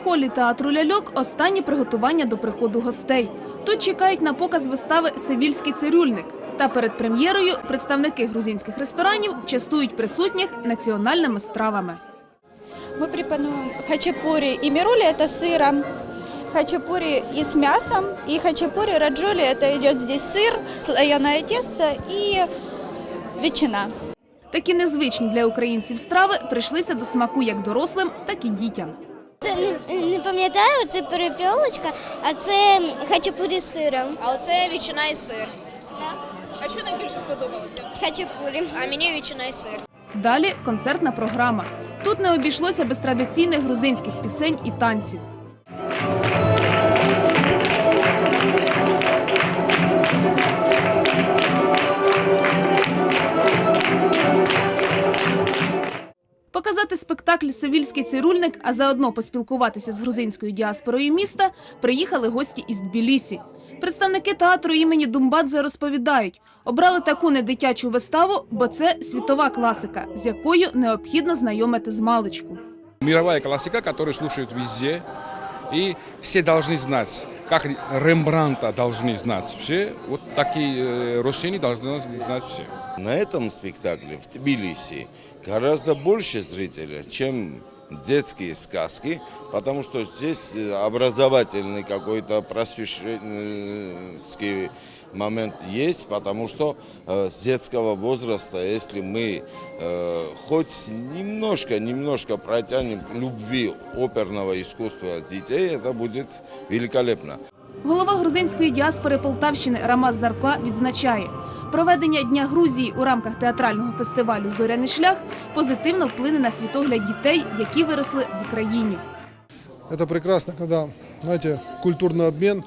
В холі театру ляльок останні приготування до приходу гостей. Тут чекають на показ вистави Севільський цирюльник. Та перед прем'єрою представники грузинських ресторанів частують присутніх національними стравами. Мы преподносим хачапури и мирули – это с сыром, хачапури и с мясом, и хачапури раджоли – это идет здесь сыр, слоеное тесто и ветчина. Такі незвичні для українців страви прийшлися до смаку як дорослим, так і дітям. Не, не пам'ятаю, це перепілочка, а це хачапурі з сиром. А оце вічина і сир. А що найбільше сподобалося? Хачапурі. А мені вічина і сир. Далі концертна програма. Тут не обійшлося без традиційних грузинських пісень і танців. Показати спектакль Севільський цирульник, а заодно поспілкуватися з грузинською діаспорою міста, приїхали гості із Тбілісі. Представники театру імені Думбадзе розповідають, обрали таку недитячу виставу, бо це світова класика, з якою необхідно знайомити з маличку. Мірова класика, которую слушают везде. И все должны знать, как Рембранта должны знать все, вот такие э, Россини должны знать все. На этом спектакле в Тбилиси гораздо больше зрителей, чем детские сказки, потому что здесь э, образовательный какой-то просвещенский момент есть, потому что э, с детского возраста, если мы э, хоть немножко, немножко протянем к любви оперного искусства детей, это будет великолепно. Голова грузинської діаспори Полтавщини Рамаз Зарка відзначає, проведення Дня Грузії у рамках театрального фестивалю Зоряний шлях позитивно вплине на світогляд дітей, які виросли в Україні. Это прекрасно, когда, знаете, культурный обмен.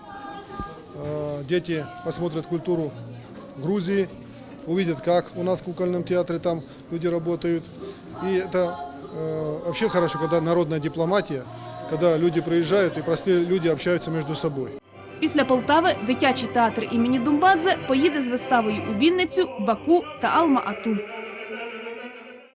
Э, Дети посмотрят культуру Грузии, увидят, как у нас в кукольном театре там люди работают. И это э, вообще хорошо, когда народная дипломатия, когда люди приезжают и простые люди общаются между собой. Після Полтави дитячий театр імені Думбадзе поїде з виставою у Вінницю, Баку та Алма-Ату.